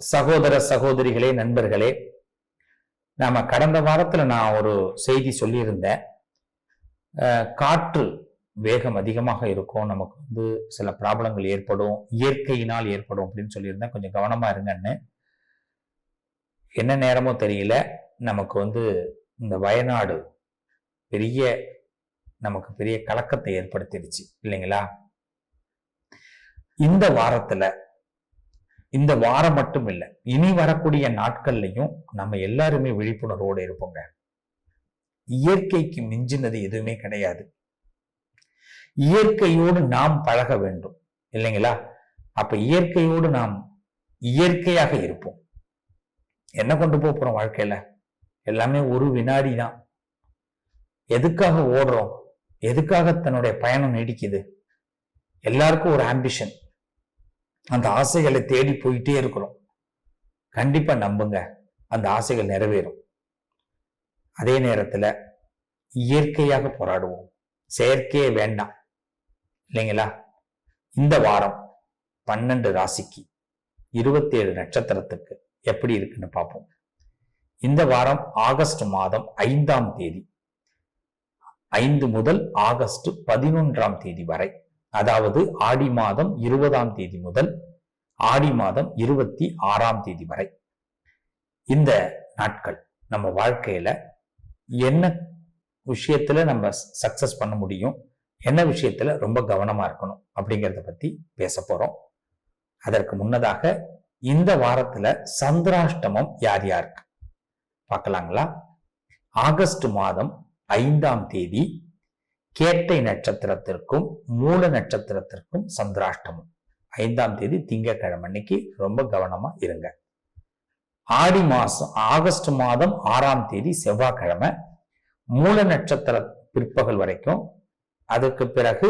சகோதர சகோதரிகளே நண்பர்களே நாம கடந்த வாரத்துல நான் ஒரு செய்தி சொல்லியிருந்தேன். காற்று வேகம் அதிகமாக இருக்கும் நமக்கு வந்து சில ப்ராப்ளங்கள் ஏற்படும் இயற்கையினால் ஏற்படும் அப்படின்னு சொல்லியிருந்தேன். கொஞ்சம் கவனமா இருங்கன்னு. என்ன நேரமோ தெரியல நமக்கு வந்து இந்த வயநாடு பெரிய நமக்கு பெரிய கலக்கத்தை ஏற்படுத்திடுச்சு இல்லைங்களா? இந்த வாரத்துல இந்த வாரம் மட்டும் இல்லை இனி வரக்கூடிய நாட்கள்லையும் நம்ம எல்லாருமே விழிப்புணர்வோடு இருப்போங்க. இயற்கைக்கு மிஞ்சினது எதுவுமே கிடையாது. இயற்கையோடு நாம் பழக வேண்டும் இல்லைங்களா? அப்ப இயற்கையோடு நாம் இயற்கையாக இருப்போம். என்ன கொண்டு போக போறோம் வாழ்க்கையில? எல்லாமே ஒரு வினாடி தான். எதுக்காக ஓடுறோம்? எதுக்காக தன்னுடைய பயணம் நீடிக்குது? எல்லாருக்கும் ஒரு ஆம்பிஷன் அந்த ஆசைகளை தேடி போயிட்டே இருக்கிறோம். கண்டிப்பா நம்புங்க அந்த ஆசைகள் நிறைவேறும். அதே நேரத்துல இயற்கையாக போராடுவோம். செயற்கையே வேண்டாம். இல்லைங்களா? இந்த வாரம் பன்னெண்டு ராசிக்கு இருபத்தி ஏழு நட்சத்திரத்துக்கு எப்படி இருக்குன்னு பார்ப்போம். இந்த வாரம் ஆகஸ்ட் மாதம் ஐந்தாம் தேதி ஐந்து முதல் ஆகஸ்ட் பதினொன்றாம் தேதி வரை அதாவது ஆடி மாதம் இருபதாம் தேதி முதல் ஆடி மாதம் இருபத்தி ஆறாம் தேதி வரை. இந்த நாட்கள் நம்ம வாழ்க்கையில என்ன விஷயத்துல நம்ம சக்சஸ் பண்ண முடியும்? என்ன விஷயத்துல ரொம்ப கவனமா இருக்கணும்? அப்படிங்கிறத பத்தி பேச போறோம். அதற்கு முன்னதாக இந்த வாரத்துல சந்திராஷ்டமம் யார் யாருக்கு? பார்க்கலாங்களா? ஆகஸ்ட் மாதம் ஐந்தாம் தேதி கேட்டை நட்சத்திரத்திற்கும் மூல நட்சத்திரத்திற்கும் சந்திராஷ்டமம். ஐந்தாம் தேதி திங்கக்கிழமை அன்னைக்கு ரொம்ப கவனமா இருங்க. ஆடி மாசம் ஆகஸ்ட் மாதம் ஆறாம் தேதி செவ்வாய்க்கிழமை மூல நட்சத்திர பிற்பகல் வரைக்கும். அதுக்கு பிறகு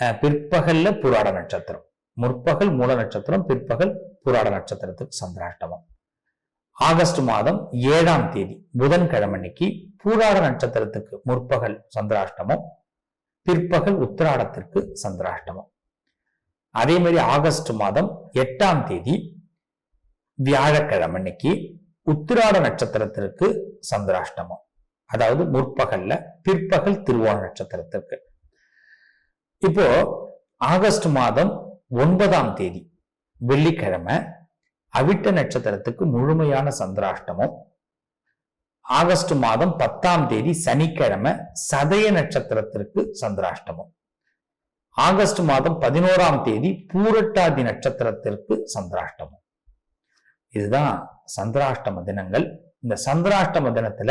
அஹ், பிற்பகல்ல புராட நட்சத்திரம். முற்பகல் மூல நட்சத்திரம் பிற்பகல் புராட நட்சத்திரத்துக்கு சந்திராஷ்டமம். ஆகஸ்ட் மாதம் ஏழாம் தேதி புதன்கிழமை அன்னைக்கு பூராட நட்சத்திரத்துக்கு முற்பகல் சந்திராஷ்டமம் பிற்பகல் உத்திராடத்திற்கு சந்திராஷ்டமம். அதே மாதிரி ஆகஸ்ட் மாதம் எட்டாம் தேதி வியாழக்கிழமை அன்னைக்கு உத்திராட நட்சத்திரத்திற்கு சந்திராஷ்டமம். அதாவது முற்பகல்ல பிற்பகல் திருவோண நட்சத்திரத்திற்கு. இப்போ ஆகஸ்ட் மாதம் ஒன்பதாம் தேதி வெள்ளிக்கிழமை அவிட்ட நட்சத்திரத்துக்கு முழுமையான சந்திராஷ்டமம். ஆகஸ்ட் மாதம் பத்தாம் தேதி சனிக்கிழமை சதய நட்சத்திரத்திற்கு சந்திராஷ்டமம். ஆகஸ்ட் மாதம் பதினோராம் தேதி பூரட்டாதி நட்சத்திரத்திற்கு சந்திராஷ்டமம். இதுதான் சந்திராஷ்டம தினங்கள். இந்த சந்திராஷ்டம தினத்துல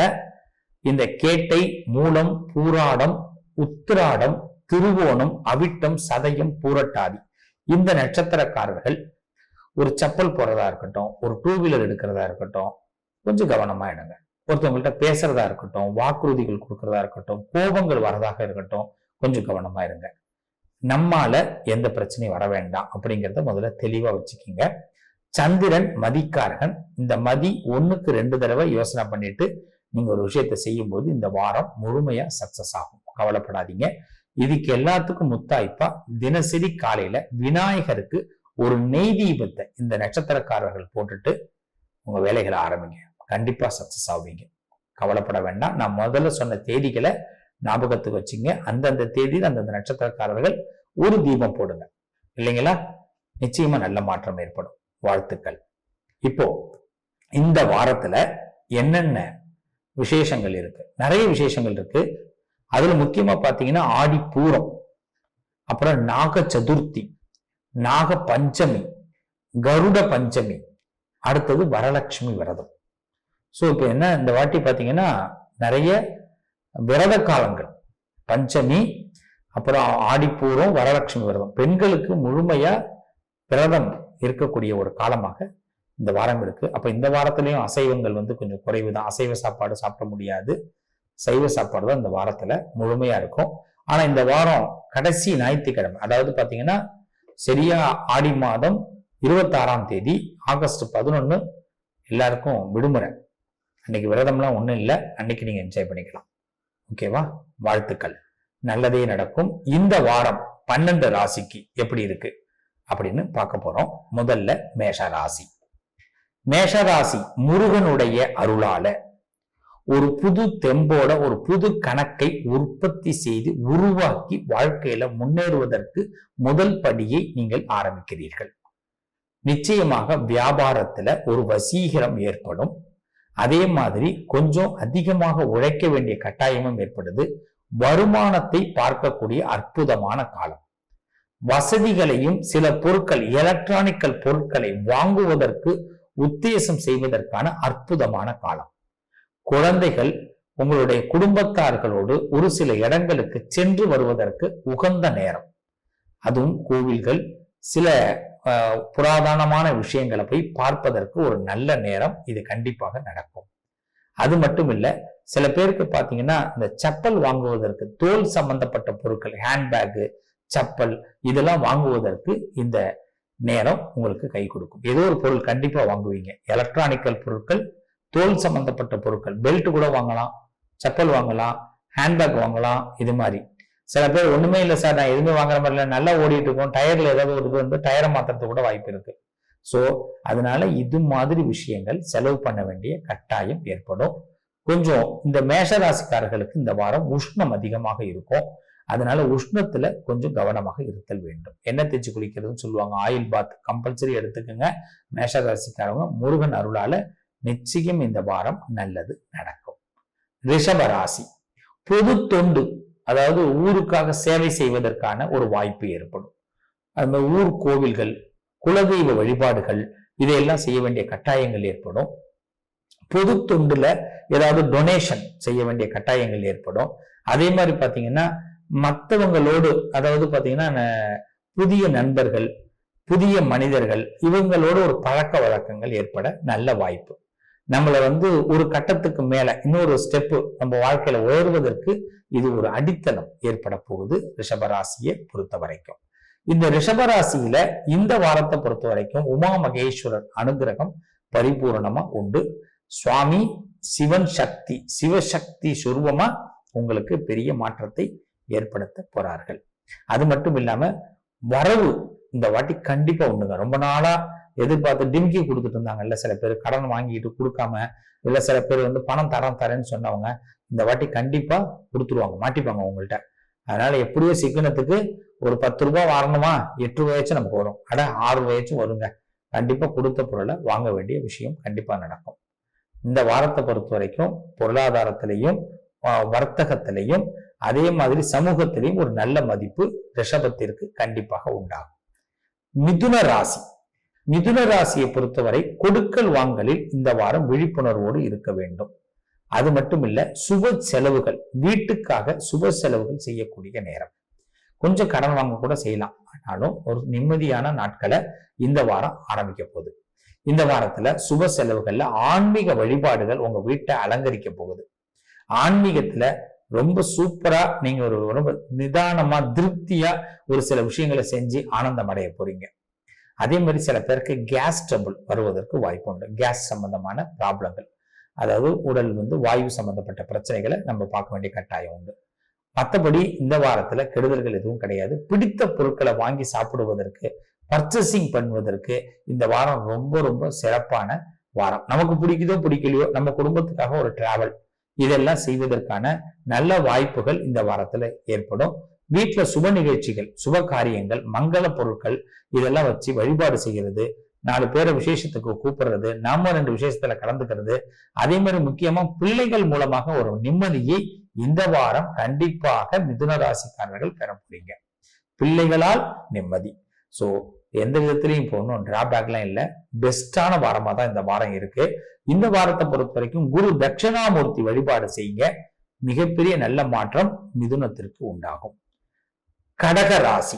இந்த கேட்டை மூலம் பூராடம் உத்திராடம் திருவோணம் அவிட்டம் சதயம் பூரட்டாதி இந்த நட்சத்திரக்காரர்கள் ஒரு செப்பல் போடுறதா இருக்கட்டும் ஒரு டூ வீலர் எடுக்கிறதா இருக்கட்டும் கொஞ்சம் கவனமா எடுங்க ஒருத்தவங்கள்ட்ட பேசுறதா இருக்கட்டும் வாக்குறுதிகள் கொடுக்கறதா இருக்கட்டும் கோபங்கள் வரதாக இருக்கட்டும் கொஞ்சம் கவனமா இருங்க. நம்மால எந்த பிரச்சனையும் வர வேண்டாம் அப்படிங்கிறத முதல்ல தெளிவா வச்சுக்கிங்க. சந்திரன் மதிக்காரகன் இந்த மதி ஒண்ணுக்கு ரெண்டு தடவை யோசனை பண்ணிட்டு நீங்க ஒரு விஷயத்தை செய்யும் போது இந்த வாரம் முழுமையா சக்சஸ் ஆகும். கவலைப்படாதீங்க. இதுக்கு எல்லாத்துக்கும் முத்தாய்ப்பா தினசரி காலையில விநாயகருக்கு ஒரு நெய் தீபத்தை இந்த நட்சத்திரக்காரர்கள் போட்டுட்டு உங்க வேலைகளை ஆரம்பிங்க. கண்டிப்பா சக்சஸ் ஆவீங்க. கவலைப்பட வேண்டாம். நான் முதல்ல சொன்ன தேதிகளை ஞாபகத்துக்கு வச்சுங்க. அந்தந்த தேதியில் அந்தந்த நட்சத்திரக்காரர்கள் ஒரு தீபம் போடுங்க. இல்லைங்களா? நிச்சயமா நல்ல மாற்றம் ஏற்படும். வாழ்த்துக்கள். இப்போ இந்த வாரத்துல என்னென்ன விசேஷங்கள் இருக்கு? நிறைய விசேஷங்கள் இருக்கு. அதுல முக்கியமா பாத்தீங்கன்னா ஆடி பூரம் அப்புறம் நாக சதுர்த்தி நாக பஞ்சமி கருட பஞ்சமி அடுத்தது வரலட்சுமி விரதம். ஸோ இப்போ என்ன இந்த வாட்டி பார்த்தீங்கன்னா நிறைய விரத காலங்கள். பஞ்சமி அப்புறம் ஆடிப்பூரம் வரலட்சுமி விரதம். பெண்களுக்கு முழுமையா விரதம் இருக்கக்கூடிய ஒரு காலமாக இந்த வாரம் இருக்கு. அப்ப இந்த வாரத்திலையும் அசைவங்கள் வந்து கொஞ்சம் குறைவு தான் அசைவ சாப்பாடு சாப்பிட முடியாது. சைவ சாப்பாடு தான் இந்த வாரத்துல முழுமையா இருக்கும். ஆனா இந்த வாரம் கடைசி ஞாயிற்றுக்கிழமை அதாவது பாத்தீங்கன்னா சரியா ஆடி மாதம் இருபத்தாறாம் தேதி ஆகஸ்ட் பதினொன்னு. எல்லாருக்கும் விடுமுறை. அன்னைக்கு விரதம்லாம் ஒன்றும் இல்லை. அன்னைக்கு நீங்க என்ஜாய் பண்ணிக்கலாம். ஓகேவா வாழ்த்துக்கள். நல்லதே நடக்கும். இந்த வாரம் பன்னெண்டு ராசிக்கு எப்படி இருக்கு? அப்படின்னு பார்க்க போறோம். முதல்ல மேஷ ராசி. மேஷ ராசி முருகனுடைய அருளால ஒரு புது தெம்போட ஒரு புது கணக்கை உற்பத்தி செய்து உருவாக்கி வாழ்க்கையில முன்னேறுவதற்கு முதல் படியை நீங்கள் ஆரம்பிக்கிறீர்கள். நிச்சயமாக வியாபாரத்துல ஒரு வசீகரம் ஏற்படும். அதே மாதிரி கொஞ்சம் அதிகமாக உழைக்க வேண்டிய கட்டாயமும் ஏற்படுது. வருமானத்தை பார்க்கக்கூடிய அற்புதமான காலம். வசதிகளையும் சில பொருட்கள் எலக்ட்ரானிக்கல் பொருட்களை வாங்குவதற்கு உத்தேசம் செய்வதற்கான அற்புதமான காலம். குழந்தைகள் உங்களுடைய குடும்பத்தார்களோடு ஒரு சில இடங்களுக்கு சென்று வருவதற்கு உகந்த நேரம். அதுவும் கோவில்கள் சில புராதனமான விஷயங்களை போய் பார்ப்பதற்கு ஒரு நல்ல நேரம் இது கண்டிப்பாக நடக்கும். அது மட்டும் இல்ல சில பேருக்கு பாத்தீங்கன்னா இந்த செப்பல் வாங்குவதற்கு தோல் சம்பந்தப்பட்ட பொருட்கள் ஹேண்ட்பேக்கு செப்பல் இதெல்லாம் வாங்குவதற்கு இந்த நேரம் உங்களுக்கு கை கொடுக்கும். ஏதோ ஒரு பொருள் கண்டிப்பா வாங்குவீங்க. எலக்ட்ரானிக்கல் பொருட்கள் தோல் சம்பந்தப்பட்ட பொருட்கள். பெல்ட் கூட வாங்கலாம் செப்பல் வாங்கலாம் ஹேண்ட்பேக் வாங்கலாம் இது மாதிரி. சில பேர் ஒண்ணுமே இல்லை சார் நான் எதுவுமே வாங்குற மாதிரி இல்லை நல்லா ஓடிட்டு இருக்கோம் டயர்ல ஏதாவது ஒரு இது வந்து டயரை மாத்துறது கூட வாய்ப்பு இருக்கு. ஸோ அதனால இது மாதிரி விஷயங்கள் செலவு பண்ண வேண்டிய கட்டாயம் ஏற்படும். கொஞ்சம் இந்த மேஷராசிக்காரர்களுக்கு இந்த வாரம் உஷ்ணம் அதிகமாக இருக்கும். அதனால உஷ்ணத்துல கொஞ்சம் கவனமாக இருத்தல் வேண்டும். எண்ணெய் தேய்ச்சி குளிக்கிறதுன்னு சொல்லுவாங்க. ஆயில் பாத் கம்பல்சரி எடுத்துக்கோங்க. மேஷராசிக்காரவங்க முருகன் அருளால நிச்சயம் இந்த வாரம் நல்லது நடக்கும். ரிஷபராசி. பொது தொண்டு அதாவது ஊருக்காக சேவை செய்வதற்கான ஒரு வாய்ப்பு ஏற்படும். அந்த ஊர் கோவில்கள் குலதெய்வ வழிபாடுகள் இதையெல்லாம் செய்ய வேண்டிய கட்டாயங்கள் ஏற்படும். பொது தொண்டுல ஏதாவது டொனேஷன் செய்ய வேண்டிய கட்டாயங்கள் ஏற்படும். அதே மாதிரி பாத்தீங்கன்னா மற்றவங்களோடு அதாவது பாத்தீங்கன்னா புதிய நண்பர்கள் புதிய மனிதர்கள் இவங்களோட ஒரு பழக்க வழக்கங்கள் ஏற்பட நல்ல வாய்ப்பு. நம்மளை வந்து ஒரு கட்டத்துக்கு மேல இன்னொரு ஸ்டெப்பு நம்ம வாழ்க்கையில உயர்வதற்கு இது ஒரு அடித்தளம் ஏற்பட போகுது ரிஷபராசியை பொறுத்த வரைக்கும். இந்த ரிஷபராசியில இந்த வாரத்தை பொறுத்த வரைக்கும் உமா மகேஸ்வரர் அனுகிரகம் பரிபூர்ணமா உண்டு. சுவாமி சிவன் சக்தி சிவசக்தி சுரூபமா உங்களுக்கு பெரிய மாற்றத்தை ஏற்படுத்த போறார்கள். அது மட்டும் இல்லாம வரவு இந்த வாட்டி கண்டிப்பா உண்டுங்க. ரொம்ப நாளா எதிர்பார்த்து டிம்கி கொடுத்துட்டு இருந்தாங்கல்ல சில பேர் கடன் வாங்கிட்டு கொடுக்காம இல்ல சில பேர் வந்து பணம் தரம் தரேன்னு சொன்னவங்க இந்த வாட்டி கண்டிப்பா கொடுத்துருவாங்க மாட்டிப்பாங்க உங்கள்கிட்ட அதனால எப்படியோ சிக்கனத்துக்கு ஒரு பத்து ரூபாய் வரணுமா? எட்டு ரூபாயாச்சும் நமக்கு வரும். அட ஆறு ரூபாயாச்சும் வருங்க. கண்டிப்பா கொடுத்த பொருளை வாங்க வேண்டிய விஷயம் கண்டிப்பா நடக்கும். இந்த வாரத்தை பொறுத்த வரைக்கும் பொருளாதாரத்திலையும் வர்த்தகத்திலையும் அதே மாதிரி சமூகத்திலையும் ஒரு நல்ல மதிப்பு ரிஷபத்திற்கு கண்டிப்பாக உண்டாகும். மிதுன ராசி. மிதுன ராசியை பொறுத்தவரை கொடுக்கல் வாங்கலில் இந்த வாரம் விழிப்புணர்வோடு இருக்க வேண்டும். அது மட்டுமில்ல சுப செலவுகள் வீட்டுக்காக சுப செலவுகள் செய்யக்கூடிய நேரம். கொஞ்சம் கடன் வாங்க கூட செய்யலாம். ஆனாலும் ஒரு நிம்மதியான நாட்களை இந்த வாரம் ஆரம்பிக்க போகுது. இந்த வாரத்துல சுப செலவுகள்ல ஆன்மீக வழிபாடுகள் உங்க வீட்டை அலங்கரிக்க போகுது. ஆன்மீகத்துல ரொம்ப சூப்பரா நீங்க ஒரு ரொம்ப நிதானமா திருப்தியா ஒரு சில விஷயங்களை செஞ்சு ஆனந்தம் அடைய போறீங்க. அதே மாதிரி சில பேருக்கு கேஸ் ட்ரபுள் வருவதற்கு வாய்ப்பு உண்டு. கேஸ் சம்பந்தமான ப்ராப்ளங்கள் அதாவது உடல் வந்து வாயு சம்பந்தப்பட்ட பிரச்சனைகளை நம்ம பார்க்க வேண்டிய கட்டாயம் உண்டு. மற்றபடி இந்த வாரத்துல கெடுதல்கள் எதுவும் கிடையாது. பிடித்த பொருட்களை வாங்கி சாப்பிடுவதற்கு பர்ச்சேசிங் பண்ணுவதற்கு இந்த வாரம் ரொம்ப ரொம்ப சிறப்பான வாரம். நமக்கு பிடிக்குதோ பிடிக்கலையோ நம்ம குடும்பத்துக்காக ஒரு டிராவல் இதெல்லாம் செய்வதற்கான நல்ல வாய்ப்புகள் இந்த வாரத்துல ஏற்படும். வீட்டுல சுப நிகழ்ச்சிகள் சுப காரியங்கள் மங்கள பொருட்கள் இதெல்லாம் வச்சு வழிபாடு செய்கிறது நாலு பேரை விசேஷத்துக்கு கூப்பிடுறது நாம ரெண்டு விசேஷத்துல கலந்துக்கிறது. அதே மாதிரி முக்கியமா பிள்ளைகள் மூலமாக ஒரு நிம்மதியை இந்த வாரம் கண்டிப்பாக மிதுன ராசிக்காரர்கள் பெற போறீங்க பிள்ளைகளால் நிம்மதி. சோ எந்த விதத்திலையும் இப்போ ஒன்றும் டிராபேக்லாம் இல்லை. பெஸ்டான வாரமாக தான் இந்த வாரம் இருக்கு. இந்த வாரத்தை பொறுத்த வரைக்கும் குரு தட்சிணாமூர்த்தி வழிபாடு செய்யுங்க. மிகப்பெரிய நல்ல மாற்றம் மிதுனத்திற்கு உண்டாகும். கடக ராசி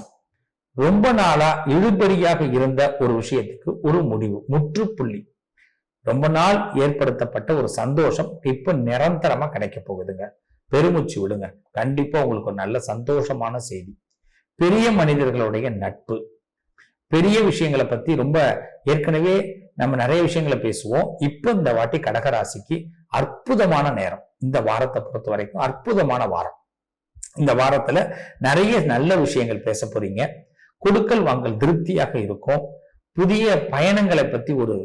ரொம்ப நாளா இழுபறியாக இருந்த ஒரு விஷயத்துக்கு ஒரு முடிவு முற்றுப்புள்ளி. ரொம்ப நாள் ஏற்படுத்தப்பட்ட ஒரு சந்தோஷம் இப்ப நிரந்தரமா கிடைக்க போகுதுங்க. பெருமூச்சு விடுங்க. கண்டிப்பா உங்களுக்கு ஒரு நல்ல சந்தோஷமான செய்தி. பெரிய மனிதர்களுடைய நட்பு. பெரிய விஷயங்களை பத்தி ரொம்ப ஏற்கனவே நம்ம நிறைய விஷயங்களை பேசுவோம். இப்ப இந்த வாட்டி கடகராசிக்கு அற்புதமான நேரம். இந்த வாரத்தை பொறுத்த வரைக்கும் அற்புதமான வாரம். இந்த வாரத்துல நிறைய நல்ல விஷயங்கள் பேச போறீங்க. கொடுக்கல் வாங்கல் திருப்தியாக இருக்கும். புதிய பயணங்களை பத்தி ஒரு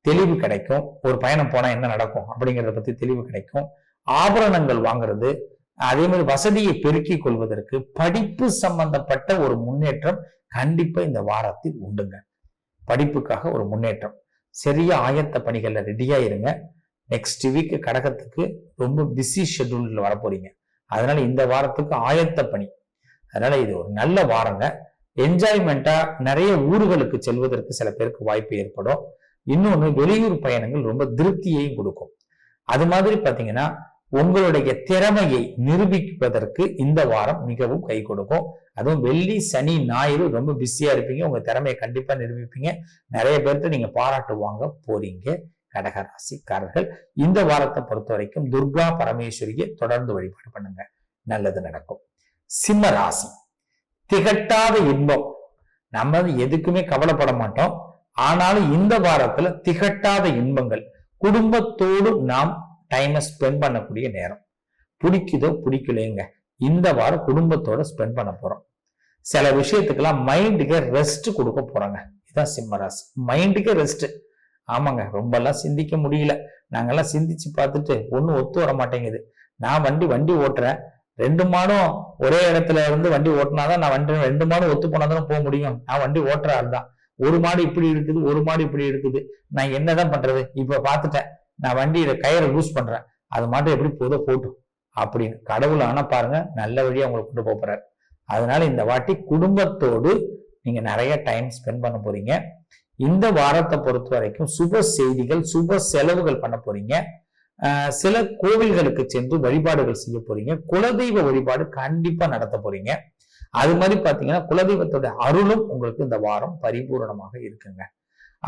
தெளிவு கிடைக்கும். ஒரு பயணம் போனா என்ன நடக்கும் அப்படிங்கிறத பத்தி தெளிவு கிடைக்கும். ஆபரணங்கள் வாங்குறது அதே மாதிரி வசதியை பெருக்கிக் கொள்வதற்கு படிப்பு சம்பந்தப்பட்ட ஒரு முன்னேற்றம் கண்டிப்பா இந்த வாரத்தில் உண்டுங்க. படிப்புக்காக ஒரு முன்னேற்றம். சரியா ஆயத்த பணிகள்ல ரெடியா இருங்க. நெக்ஸ்ட் வீக் கடகத்துக்கு ரொம்ப பிஸி ஷெட்யூல்ல வரப்போறீங்க. அதனால இந்த வாரத்துக்கு ஆயத்த பணி. அதனால இது ஒரு நல்ல வாரங்க. என்ஜாய்மெண்டா நிறைய ஊர்களுக்கு செல்வதற்கு சில பேருக்கு வாய்ப்பு ஏற்படும். இன்னொன்னு வெளியூர் பயணங்கள் ரொம்ப திருப்தியையும் கொடுக்கும். அது மாதிரி பாத்தீங்கன்னா உங்களுடைய திறமையை நிரூபிப்பதற்கு இந்த வாரம் மிகவும் கை கொடுக்கும். அதுவும் வெள்ளி சனி ஞாயிறு ரொம்ப பிஸியா இருப்பீங்க. உங்க திறமையை கண்டிப்பா நிரூபிப்பீங்க. நிறைய பேர்த்த நீங்க பாராட்டுவாங்க போறீங்க. கடகராசிக்காரர்கள் இந்த வாரத்தை பொறுத்த வரைக்கும் துர்கா பரமேஸ்வரியை தொடர்ந்து வழிபாடு பண்ணுங்க. நல்லது நடக்கும். சிம்ம ராசி. திகட்டாத இன்பம். நம்ம எதுக்குமே கவலைப்பட மாட்டோம். ஆனாலும் இந்த வாரத்துல திகட்டாத இன்பங்கள். குடும்பத்தோடு நாம் டைமை ஸ்பெண்ட் பண்ணக்கூடிய நேரம். பிடிக்குதோ பிடிக்கலைங்க இந்த வாரம் குடும்பத்தோட ஸ்பெண்ட் பண்ண போறோம். சில விஷயத்துக்கெல்லாம் மைண்டுக்கு ரெஸ்ட் கொடுக்க போறாங்க. இதுதான் சிம்மராசி மைண்டுக்கு ரெஸ்ட் ஆமாங்க ரொம்பலாம் சிந்திக்க முடியல. நாங்கெல்லாம் சிந்திச்சு பார்த்துட்டு ஒன்றும் ஒத்து வர மாட்டேங்குது. நான் வண்டி வண்டி ஓட்டுறேன். ரெண்டு மாடும் ஒரே இடத்துல இருந்து வண்டி ஓட்டினாதான் நான் வண்டி ரெண்டு மாடும் ஒத்து போனாதான் போக முடியும். நான் வண்டி ஓட்டுற ஆள் தான். ஒரு மாடு இப்படி இருக்குது ஒரு மாடு இப்படி இருக்குது. நான் என்னதான் பண்றது? இப்ப பார்த்துட்டேன். நான் வண்டியில கயிறை லூஸ் பண்றேன். அது மாட்டம் எப்படி போதோ போட்டும்? அப்படின்னு. கடவுள் ஆனா பாருங்க நல்ல வழியா உங்களை கொண்டு போறாரு. அதனால இந்த வாட்டி குடும்பத்தோடு நீங்க நிறைய டைம் ஸ்பெண்ட் பண்ண போறீங்க. இந்த வாரத்தை பொறுத்த வரைக்கும் சுப செய்திகள் சுப செலவுகள் பண்ண போறீங்க. சில கோவில்களுக்கு சென்று வழிபாடுகள் செய்ய போறீங்க. குலதெய்வ வழிபாடு கண்டிப்பா நடத்த போறீங்க. அது மாதிரி பாத்தீங்கன்னா குலதெய்வத்தோட அருளும் உங்களுக்கு இந்த வாரம் பரிபூரணமாக இருக்குங்க.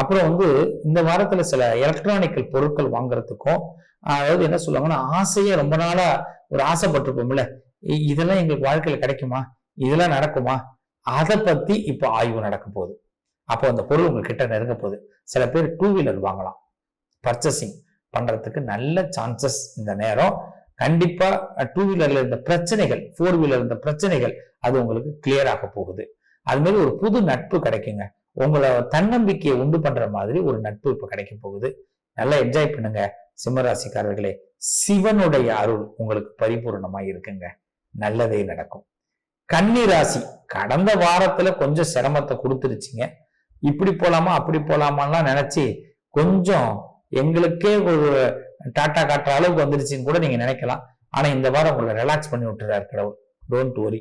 அப்புறம் வந்து இந்த வாரத்துல சில எலக்ட்ரானிக்கல் பொருட்கள் வாங்குறதுக்கும் அதாவது என்ன சொல்லுவாங்கன்னா ஆசையா ரொம்ப நாளா ஒரு ஆசைப்பட்டிருப்போம்ல. இதெல்லாம் எங்களுக்கு வாழ்க்கையில கிடைக்குமா? இதெல்லாம் நடக்குமா? அதை பத்தி இப்போ ஆய்வு நடக்க போகுது. அப்போ அந்த பொருள் உங்ககிட்ட நெருங்க போகுது. சில பேர் டூ வீலர் வாங்கலாம். பர்ச்சேசிங் பண்றதுக்கு நல்ல சான்சஸ் இந்த நேரம். கண்டிப்பா டூ வீலர்ல இருந்த பிரச்சனைகள் ஃபோர் வீலர் இருந்த பிரச்சனைகள் அது உங்களுக்கு கிளியர் ஆக போகுது. அது மாதிரி ஒரு புது நட்பு கிடைக்குங்க. உங்களை தன்னம்பிக்கையை உண்டு பண்ற மாதிரி ஒரு நட்பு இப்ப கிடைக்க போகுது. நல்லா என்ஜாய் பண்ணுங்க. சிம்மராசிக்காரர்களே சிவனுடைய அருள் உங்களுக்கு பரிபூர்ணமா இருக்குங்க. நல்லதே நடக்கும். கன்னி ராசி கடந்த வாரத்துல கொஞ்சம் சிரமத்தை கொடுத்துருச்சுங்க. இப்படி போலாமா அப்படி போலாமான்லாம் நினைச்சு கொஞ்சம் எங்களுக்கே ஒரு டாட்டா காட்டுற அளவுக்கு வந்துருச்சுன்னு கூட நீங்க நினைக்கலாம். ஆனா இந்த வாரம் உங்களை ரிலாக்ஸ் பண்ணி விட்டுறாரு கடவுள். Don't worry.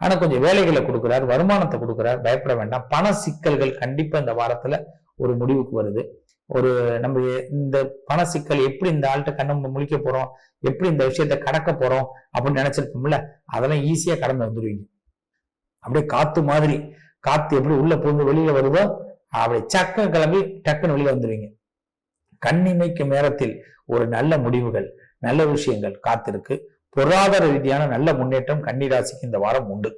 ஆனா கொஞ்சம் வேலைகளை கொடுக்குறாரு வருமானத்தை கொடுக்குறாரு பயப்பட வேண்டாம். பண சிக்கல்கள் கண்டிப்பா இந்த வாரத்துல ஒரு முடிவுக்கு வருது. ஒரு நம்ம இந்த பண சிக்கல் எப்படி இந்த ஆள்கிட்ட கண்ணு முழிக்க போறோம் எப்படி இந்த விஷயத்த கடக்க போறோம் அப்படின்னு நினைச்சிருப்போம்ல அதெல்லாம் ஈஸியா கடந்து வந்துருவீங்க. அப்படியே காத்து மாதிரி காத்து எப்படி உள்ள புகுந்து வெளியில வருதோ அப்படி சக்க கிளம்பி டக்குன்னு வெளியில வந்துடுவீங்க கண்ணிமைக்கும் நேரத்தில் ஒரு நல்ல முடிவுகள் நல்ல விஷயங்கள் காத்திருக்கு. பொருளாதார ரீதியான நல்ல முன்னேற்றம் கன்னிராசிக்கு இந்த வாரம் உண்டு.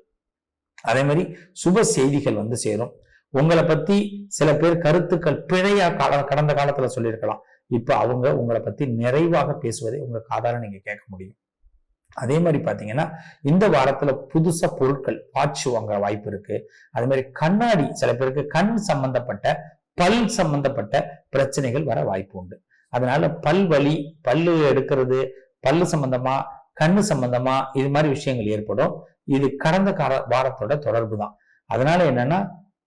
அதே மாதிரி சுப செய்திகள் வந்து சேரும். உங்களை பத்தி சில பேர் கருத்துக்கள் பிழையா கால கடந்த காலத்துல சொல்லியிருக்கலாம். இப்ப அவங்க உங்களை பத்தி நிறைவாக பேசுவதை உங்க காதால நீங்க கேட்க முடியும். அதே மாதிரி பார்த்தீங்கன்னா இந்த வாரத்துல புதுசா பொருட்கள் வாட்ச் வாங்க வாய்ப்பு இருக்கு. அதே மாதிரி கண்ணாடி சில பேருக்கு கண் சம்பந்தப்பட்ட பல் சம்பந்தப்பட்ட பிரச்சனைகள் வர வாய்ப்பு உண்டு. அதனால பல் வலி பல்லு எடுக்கிறது பல்லு சம்பந்தமா கண்ணு சம்பந்தமா இது மாதிரி விஷயங்கள் ஏற்படும். இது கடந்த கால வாரத்தோட தொடர்பு தான். அதனால என்னன்னா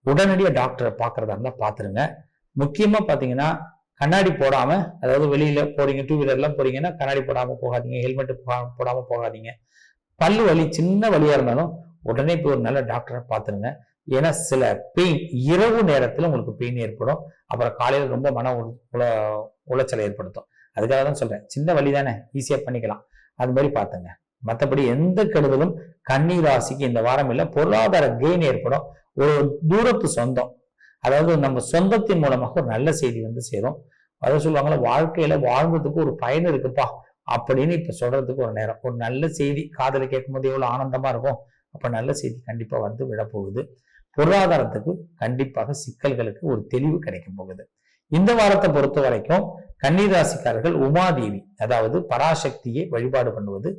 உடனடியாக டாக்டரை பார்க்கறதா இருந்தா பார்த்துருங்க முக்கியமா பார்த்தீங்கன்னா கண்ணாடி போடாம அதாவது வெளியில போறீங்க டூ வீலர்லாம் போறீங்கன்னா கண்ணாடி போடாம போகாதீங்க ஹெல்மெட் போடாம போகாதீங்க. பல்லு வலி சின்ன வழியாக இருந்தாலும் உடனே போய் ஒரு நல்ல டாக்டரை பார்த்துருங்க. ஏன்னா சில பெயின் இரவு நேரத்தில் உங்களுக்கு பெயின் ஏற்படும். அப்புறம் காலையில் ரொம்ப மன உள- உள- உளைச்சலை ஏற்படுத்தும். அதுக்காக தான் சொல்றேன். சின்ன வழி தானே ஈஸியாக பண்ணிக்கலாம். அது மாதிரி பார்த்துங்க. மற்றபடி எந்த கெடுதலும் கன்னி ராசிக்கு இந்த வாரம் இல்லை பொருளாதார கெயின் ஏற்படும். ஒரு தூரத்து சொந்தம். அதாவது நம்ம சொந்தத்தின் மூலமாக ஒரு நல்ல செய்தி வந்து சேரும். அதை சொல்லுவாங்களா வாழ்க்கையில வாழ்ந்ததுக்கு ஒரு பயன் இருக்குப்பா அப்படின்னு இப்ப சொல்றதுக்கு ஒரு நேரம். ஒரு நல்ல செய்தி காதல கேட்கும்போது எவ்வளவு ஆனந்தமா இருக்கும். அப்ப நல்ல செய்தி கண்டிப்பா வந்து விழப்போகுது பொருளாதாரத்துக்கு கண்டிப்பாக சிக்கல்களுக்கு ஒரு தெளிவு கிடைக்க போகுது. இந்த வாரத்தை பொறுத்த வரைக்கும் கன்னிராசிக்காரர்கள் உமாதேவி அதாவது பராசக்தியை வழிபாடு பண்ணுவது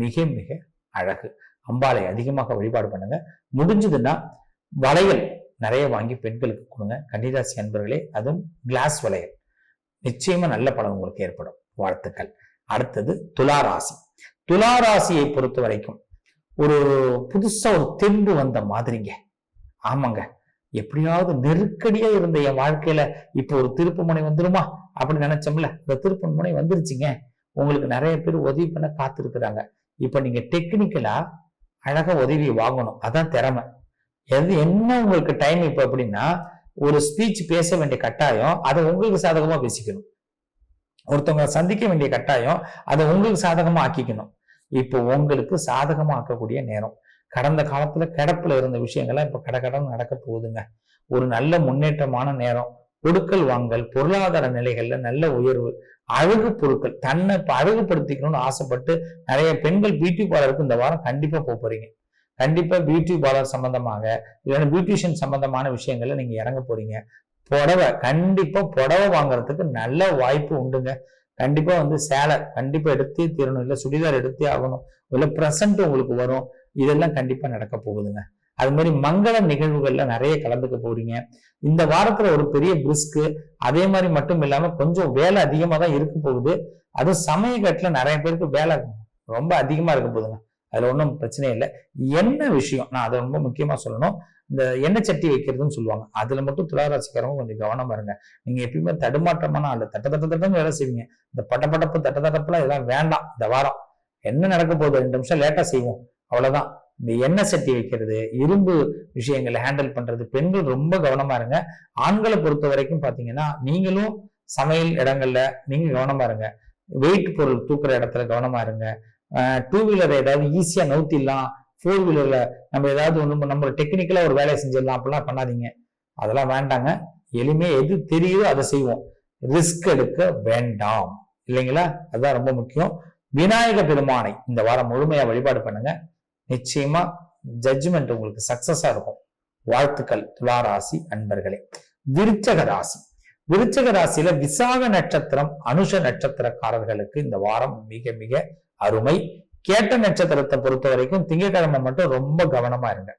மிக மிக அழகு. அம்பாளை அதிகமாக வழிபாடு பண்ணுங்க. முடிஞ்சதுன்னா வளையல் நிறைய வாங்கி பெண்களுக்கு கொடுங்க. கன்னிராசி அன்பர்களே அதுவும் கிளாஸ் வளையல். நிச்சயமா நல்ல பலன் உங்களுக்கு ஏற்படும். வாழ்த்துக்கள். அடுத்தது துலா ராசி. துலா ராசியை பொறுத்த வரைக்கும் ஒரு புதுசா ஒரு தெம்பு வந்த மாதிரிங்க. ஆமாங்க. எப்படியாவது நெருக்கடியா இருந்த என் வாழ்க்கையில இப்போ ஒரு திருப்பு முனை வந்துருமா? அப்படின்னு நினைச்சோம்ல. இந்த திருப்பு முனை வந்துருச்சுங்க. உங்களுக்கு நிறைய பேர் உதவி பண்ண காத்திருக்கிறாங்க. இப்ப நீங்க டெக்னிக்கலா அழகா உதவி வாங்கணும். அதான் திறமை. எது என்ன உங்களுக்கு டைம் இப்போ அப்படின்னா ஒரு ஸ்பீச் பேச வேண்டிய கட்டாயம் அதை உங்களுக்கு சாதகமா பேசிக்கணும். ஒருத்தவங்க சந்திக்க வேண்டிய கட்டாயம் அதை உங்களுக்கு சாதகமா ஆக்கிக்கணும். இப்போ உங்களுக்கு சாதகமா ஆக்கக்கூடிய நேரம். கடந்த காலத்துல கிடப்புல இருந்த விஷயங்கள்லாம் இப்ப கடகடன் நடக்க போகுதுங்க. ஒரு நல்ல முன்னேற்றமான நேரம். கொடுக்கல் வாங்கல் பொருளாதார நிலைகள்ல நல்ல உயர்வு அழகு பொருட்கள் தன்னை இப்ப அழகுபடுத்திக்கணும்னு ஆசைப்பட்டு நிறைய பெண்கள் பியூட்டி பார்லருக்கு இந்த வாரம் கண்டிப்பா போக போறீங்க. கண்டிப்பா பியூட்டி பார்லர் சம்பந்தமாக இல்லைன்னா பியூட்டிஷியன் சம்பந்தமான விஷயங்கள்ல நீங்க இறங்க போறீங்க. புடவை கண்டிப்பா புடவை வாங்குறதுக்கு நல்ல வாய்ப்பு உண்டுங்க. கண்டிப்பா வந்து சேலை கண்டிப்பா எடுத்தே தீரணும் இல்ல சுடிதார் எடுத்தே ஆகணும் இல்ல ப்ரெசன்ட் உங்களுக்கு வரும். இதெல்லாம் கண்டிப்பா நடக்க போகுதுங்க. அது மாதிரி மங்கள நிகழ்வுகள்ல நிறைய கலந்துக்க போறீங்க. இந்த வாரத்துல ஒரு பெரிய பிரிஸ்க்கு அதே மாதிரி மட்டும் இல்லாம கொஞ்சம் வேலை அதிகமா தான் இருக்க போகுது. அது சமயக்கட்டுல நிறைய பேருக்கு வேலை ரொம்ப அதிகமா இருக்க போகுதுங்க. அதுல ஒன்றும் பிரச்சனை இல்லை. என்ன விஷயம்? நான் அதை ரொம்ப முக்கியமா சொல்லணும். இந்த எண்ணெய் சட்டி வைக்கிறதுன்னு சொல்லுவாங்க. அதில் மட்டும் துளாராசிக்காரங்க கொஞ்சம் கவனமா இருங்க. நீங்கள் எப்பயுமே தடுமாற்றமான ஆள். தட்ட தட்ட தட்டம் வேலை செய்வீங்க. இந்த பட்டப்படப்பு தட்ட தட்டப்பெல்லாம் இதெல்லாம் வேண்டாம். இந்த வாரம். என்ன நடக்க போகுது? ரெண்டு நிமிஷம் லேட்டா செய்வோம். அவ்வளோதான் இந்த எண்ணெய் சட்டி வைக்கிறது இரும்பு விஷயங்களை ஹேண்டில் பண்றது பெண்கள் ரொம்ப கவனமா இருங்க. ஆண்களை பொறுத்த வரைக்கும் பார்த்தீங்கன்னா நீங்களும் சமையல் இடங்கள்ல நீங்கள் கவனமா இருங்க. வெயிட் பொருள் தூக்குற இடத்துல கவனமா இருங்க. டூ வீலர் ஏதாவது ஈஸியா நவுத்திடலாம் ஃபோர் வீலர்ல நம்ம ஏதாவது ஒன்று நம்ம டெக்னிக்கலா ஒரு வேலையை செஞ்சிடலாம் அப்படிலாம் பண்ணாதீங்க. அதெல்லாம் வேண்டாங்க. எளிமையாக எது தெரியுதோ அதை செய்வோம். ரிஸ்க் எடுக்க வேண்டாம். இல்லைங்களா? அதுதான் ரொம்ப முக்கியம். விநாயக பெருமானை இந்த வாரம் முழுமையா வழிபாடு பண்ணுங்க. நிச்சயமா ஜட்ஜ்மெண்ட் உங்களுக்கு சக்சஸா இருக்கும். வாழ்த்துக்கள். துலா ராசி அன்பர்களே. விருச்சக ராசி. விருச்சக ராசியில விசாக நட்சத்திரம் அனுஷ நட்சத்திரக்காரர்களுக்கு இந்த வாரம் மிக மிக அருமை. கேட்ட நட்சத்திரத்தை பொறுத்த வரைக்கும் திங்கக்கிழமை மட்டும் ரொம்ப கவனமா இருங்க.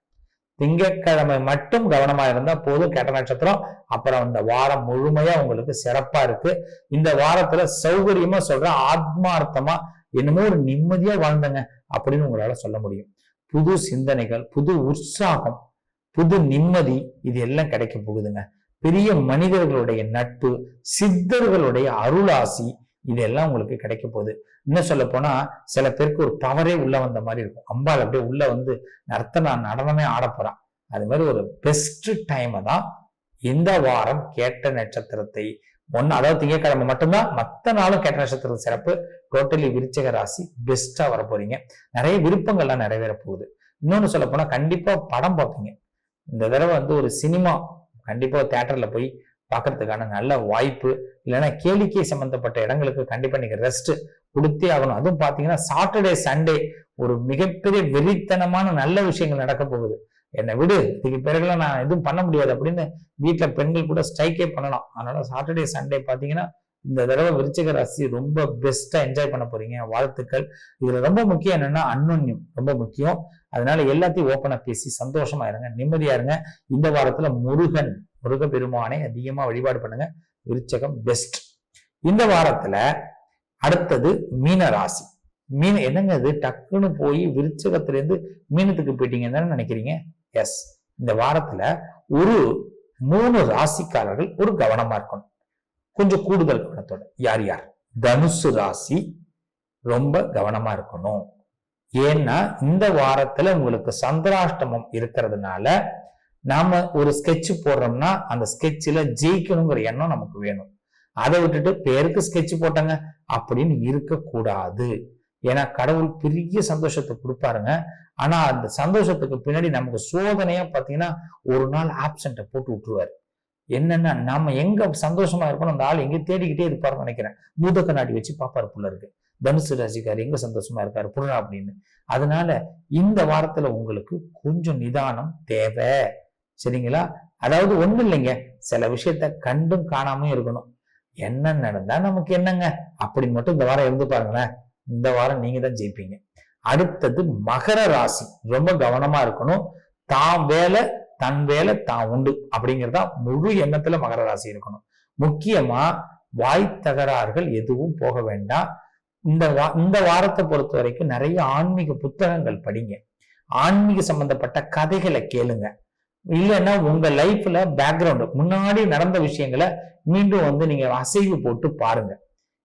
திங்கட்கிழமை மட்டும் கவனமா இருந்தா போதும் கேட்ட நட்சத்திரம். அப்புறம் இந்த வாரம் முழுமையா உங்களுக்கு சிறப்பா இருக்கு. இந்த வாரத்துல சௌகரியமா சொல்ற ஆத்மார்த்தமா என்னமோ ஒரு நிம்மதியா வாழ்ந்தங்க அப்படின்னு உங்களால சொல்ல முடியும். புது சிந்தனைகள் புது உற்சாகம் புது நிம்மதி இது எல்லாம் கிடைக்க போகுதுங்க. பெரிய மனிதர்களுடைய நட்பு சித்தர்களுடைய அருளாசி இதெல்லாம் உங்களுக்கு கிடைக்க போகுது. இன்னும் சொல்ல போனா சில பேருக்கு ஒரு பவரே உள்ள வந்த மாதிரி இருக்கும். அம்பாள் அப்படியே உள்ள வந்து நர்த்தனா நடனமே ஆட போறான் அது மாதிரி ஒரு பெஸ்ட் டைமை தான் இந்த வாரம் கேட்ட நட்சத்திரத்தை ஒன்று அதாவது திங்கக்கிழமை மட்டும்தான் மற்ற நாளும் கேட்ட நட்சத்திர சிறப்பு டோட்டலி விருச்சக ராசி பெஸ்டா வர போறீங்க. நிறைய விருப்பங்கள்லாம் நிறைவேற போகுது. இன்னொன்னு சொல்ல போனா கண்டிப்பா படம் பார்ப்பீங்க. இந்த தடவை வந்து ஒரு சினிமா கண்டிப்பா தியேட்டர்ல போய் பார்க்கறதுக்கான நல்ல வாய்ப்பு இல்லைன்னா கேளிக்கை சம்பந்தப்பட்ட இடங்களுக்கு கண்டிப்பாக நீங்கள் ரெஸ்ட் கொடுத்தே ஆகணும். அதுவும் பார்த்தீங்கன்னா சாட்டர்டே சண்டே ஒரு மிகப்பெரிய வெறித்தனமான நல்ல விஷயங்கள் நடக்க போகுது. என்னை விடு இதுக்கு பிறகுலாம் நான் எதுவும் பண்ண முடியாது அப்படின்னு வீட்டில் பெண்கள் கூட ஸ்ட்ரைக்கே பண்ணலாம். அதனால சாட்டர்டே சண்டே பார்த்தீங்கன்னா இந்த தடவை விருச்சிக ராசி ரொம்ப பெஸ்டா என்ஜாய் பண்ண போறீங்க. வாழ்த்துக்கள். இதுல ரொம்ப முக்கியம் என்னன்னா அன்னொன்யம் ரொம்ப முக்கியம். அதனால எல்லாத்தையும் ஓப்பனா பேசி சந்தோஷமா இருங்க நிம்மதியா இருங்க. இந்த வாரத்துல முருகன் முருக பெருமானை அதிகமா வழிபாடு பண்ணுங்க. விருச்சகம் பெஸ்ட் இந்த வாரத்துல அடுத்தது மீன ராசி. மீன் என்னங்க இது? டக்குன்னு போய் விருச்சகத்திலேருந்து மீனத்துக்கு போயிட்டீங்கன்னு தானே நினைக்கிறீங்க? எஸ் இந்த வாரத்துல ஒரு மூணு ராசிக்காரர்கள் ஒரு கவனமா இருக்கணும். கொஞ்சம் கூடுதல் கவனத்தோட. யார் யார்? தனுசு ராசி ரொம்ப கவனமா இருக்கணும். ஏன்னா இந்த வாரத்துல உங்களுக்கு சந்திராஷ்டமம் இருக்கிறதுனால நாம ஒரு ஸ்கெட்ச் போடுறோம்னா அந்த ஸ்கெட்சில் ஜெயிக்கணுங்கிற எண்ணம் நமக்கு வேணும். அதை விட்டுட்டு பேருக்கு ஸ்கெட்ச் போட்டாங்க அப்படின்னு இருக்கக்கூடாது. ஏன்னா கடவுள் பெரிய சந்தோஷத்தை கொடுப்பாருங்க. ஆனா அந்த சந்தோஷத்துக்கு பின்னாடி நமக்கு சோதனையா பாத்தீங்கன்னா ஒரு நாள் ஆப்சண்ட்டை போட்டு விட்டுருவாரு. என்னன்னா நம்ம எங்க சந்தோஷமா இருக்கணும் அந்த ஆள் எங்க தேடிக்கிட்டே இருப்பாருன்னு நினைக்கிறேன். பூத கண்ணாடி வச்சு பாப்பாரு புள்ள இருக்கு. தனுசு ராசிக்கார் எங்க சந்தோஷமா இருக்காரு புள்ளா அப்படின்னு. அதனால இந்த வாரத்துல உங்களுக்கு கொஞ்சம் நிதானம் தேவை. சரிங்களா? அதாவது ஒண்ணு இல்லைங்க. சில விஷயத்த கண்டும் காணாம இருக்கணும். என்ன நடந்தா நமக்கு என்னங்க? அப்படின்னு மட்டும் இந்த வாரம் இருந்து பாருங்களேன். இந்த வாரம் நீங்க தான் ஜெயிப்பீங்க. அடுத்தது மகர ராசி. ரொம்ப கவனமா இருக்கணும். தான் வேலை தன் வேலை தான் உண்டு அப்படிங்கிறதா முழு எண்ணத்துல மகர ராசி இருக்கணும். முக்கியமா வாய் தகராறுகள் எதுவும் போக வேண்டாம். இந்த வா இந்த வாரத்தை பொறுத்த வரைக்கும் நிறைய ஆன்மீக புத்தகங்கள் படிங்க. ஆன்மீக சம்பந்தப்பட்ட கதைகளை கேளுங்க. இல்லைன்னா உங்க லைஃப்ல பேக்ரவுண்டு முன்னாடி நடந்த விஷயங்களை மீண்டும் வந்து நீங்க அசைவு போட்டு பாருங்க.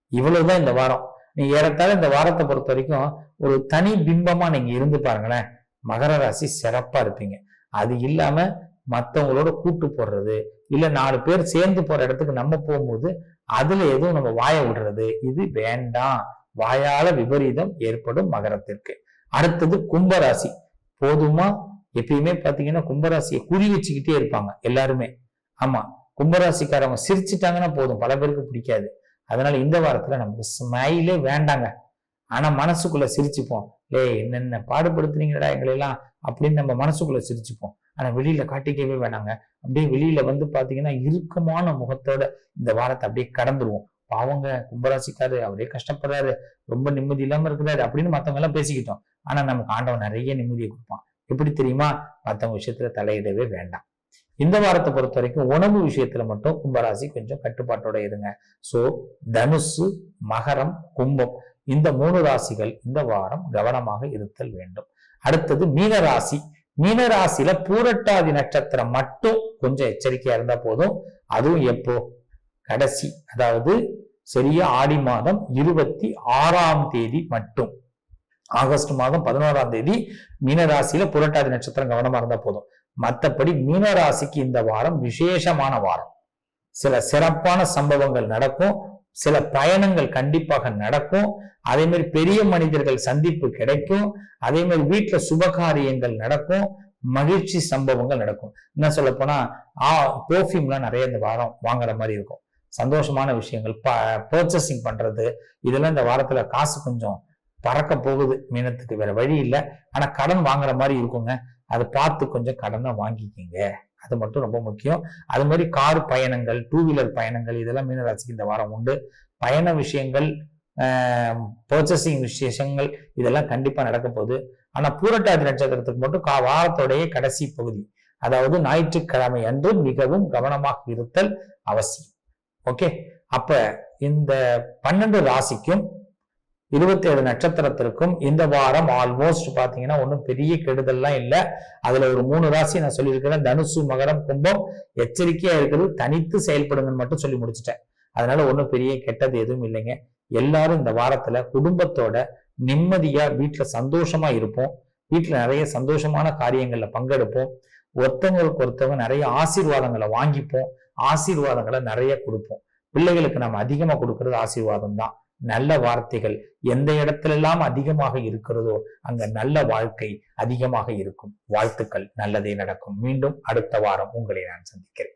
இவ்வளவுதான் இந்த வாரம். நீ ஏறத்தாழ இந்த வாரத்தை பொறுத்த வரைக்கும் ஒரு தனி பிம்பமா நீங்க இருந்து பாருங்களேன். மகர ராசி சிறப்பா இருப்பீங்க. அது இல்லாம மத்தவங்களோட கூட்டு போடுறது இல்ல நாலு பேர் சேர்ந்து போற இடத்துக்கு நம்ம போகும்போது அதுல எதுவும் நம்ம வாய விடுறது. இது வேண்டாம். வாயால விபரீதம் ஏற்படும் மகரத்திற்கு. அடுத்தது கும்பராசி. போதுமா? எப்பயுமே பாத்தீங்கன்னா கும்பராசியை குறி வச்சுக்கிட்டே இருப்பாங்க எல்லாருமே. ஆமா கும்பராசிக்காரவங்க சிரிச்சிட்டாங்கன்னா போதும். பல பேருக்கு பிடிக்காது. அதனால இந்த வாரத்துல நமக்கு ஸ்மைலே வேண்டாங்க. ஆனா மனசுக்குள்ள சிரிச்சுப்போம். லே என்னென்ன பாடுபடுத்துறீங்கடா எங்களை எல்லாம் அப்படின்னு நம்ம மனசுக்குள்ள சிரிச்சுப்போம். ஆனா வெளியில காட்டிக்கவே வேணாங்க. அப்படியே வெளியில வந்து பாத்தீங்கன்னா இறுக்கமான முகத்தோட இந்த வாரத்தை அப்படியே கடந்துருவோம். பாவங்க கும்பராசிக்காரு அவரே கஷ்டப்படுறாரு. ரொம்ப நிம்மதி இல்லாம இருக்கிறாரு அப்படின்னு மத்தவங்க எல்லாம் பேசிக்கிட்டோம். ஆனா நமக்கு ஆண்டவன் நிறைய நிம்மதியை கொடுப்பான். எப்படி தெரியுமா? மத்தவங்க விஷயத்துல தலையிடவே வேண்டாம். இந்த வாரத்தை பொறுத்த வரைக்கும் உணவு விஷயத்துல மட்டும் கும்பராசி கொஞ்சம் கட்டுப்பாட்டோட இருங்க. சோ தனுசு மகரம் கும்பம் இந்த மூணு ராசிகள் இந்த வாரம் கவனமாக இருத்தல் வேண்டும். அடுத்தது மீன ராசி. மீன ராசியில பூரட்டாதி நட்சத்திரம் மட்டும் கொஞ்சம் எச்சரிக்கையா இருந்தா போதும். அதுவும் எப்போ? கடைசி. அதாவது சரியா ஆடி மாதம் இருபத்தி ஆறாம் தேதி மட்டும். ஆகஸ்ட் மாதம் பதினோராம் தேதி மீனராசியில புரட்டாதி நட்சத்திரம் கவனமா இருந்தா போதும். மத்தபடி மீனராசிக்கு இந்த வாரம் விசேஷமான வாரம். சில சிறப்பான சம்பவங்கள் நடக்கும். சில பயணங்கள் கண்டிப்பாக நடக்கும். அதே மாதிரி பெரிய மனிதர்கள் சந்திப்பு கிடைக்கும். அதே மாதிரி வீட்டுல சுபகாரியங்கள் நடக்கும். மகிழ்ச்சி சம்பவங்கள் நடக்கும். என்ன சொல்ல போனா ஆ பெர்ஃப்யூம்லாம் நிறைய இந்த வாரம் வாங்குற மாதிரி இருக்கும். சந்தோஷமான விஷயங்கள் பர்ச்சேசிங் பண்றது இதெல்லாம் இந்த வாரத்துல காசு கொஞ்சம் பறக்க போகுது மீனத்துக்கு. வேற வழி இல்லை. ஆனா கடன் வாங்குற மாதிரி இருக்குங்க. அதை பார்த்து கொஞ்சம் கடனை வாங்கிக்கிங்க. அது மட்டும் ரொம்ப முக்கியம். அது மாதிரி கார் பயணங்கள் டூ வீலர் பயணங்கள் இதெல்லாம் மீனராசிக்கு இந்த வாரம் உண்டு. பயண விஷயங்கள் பர்ச்சேசிங் விசேஷங்கள் இதெல்லாம் கண்டிப்பா நடக்க போகுது. ஆனா பூரட்டாதி நட்சத்திரத்துக்கு மட்டும் கா வாரத்தோடைய கடைசி பகுதி. அதாவது ஞாயிற்றுக்கிழமை அன்று மிகவும் கவனமாக இருத்தல் அவசியம். ஓகே? அப்ப இந்த பன்னெண்டு ராசிக்கும் இருபத்தி ஏழு நட்சத்திரத்திற்கும் இந்த வாரம் ஆல்மோஸ்ட் பாத்தீங்கன்னா ஒன்றும் பெரிய கெடுதல்லாம் இல்லை. அதுல ஒரு மூணு ராசி நான் சொல்லியிருக்கிறேன். தனுசு மகரம் கும்பம் எச்சரிக்கையா இருக்கிறது. தனித்து செயல்படுங்கன்னு மட்டும் சொல்லி முடிச்சிட்டேன். அதனால ஒன்றும் பெரிய கெட்டது எதுவும் இல்லைங்க. எல்லாரும் இந்த வாரத்துல குடும்பத்தோட நிம்மதியா வீட்டுல சந்தோஷமா இருப்போம். வீட்டுல நிறைய சந்தோஷமான காரியங்கள்ல பங்கெடுப்போம். ஒருத்தவங்களுக்கு ஒருத்தவங்க நிறைய ஆசீர்வாதங்களை வாங்கிப்போம். ஆசீர்வாதங்களை நிறைய கொடுப்போம். பிள்ளைகளுக்கு நம்ம அதிகமா கொடுக்கறது ஆசீர்வாதம் தான் நல்ல வார்த்தைகள் எந்த இடத்துல எல்லாம் அதிகமாக இருக்கிறதோ அங்க நல்ல வாழ்க்கை அதிகமாக இருக்கும். வாழ்த்துக்கள். நல்லதே நடக்கும். மீண்டும் அடுத்த வாரம் உங்களை நான் சந்திக்கிறேன்.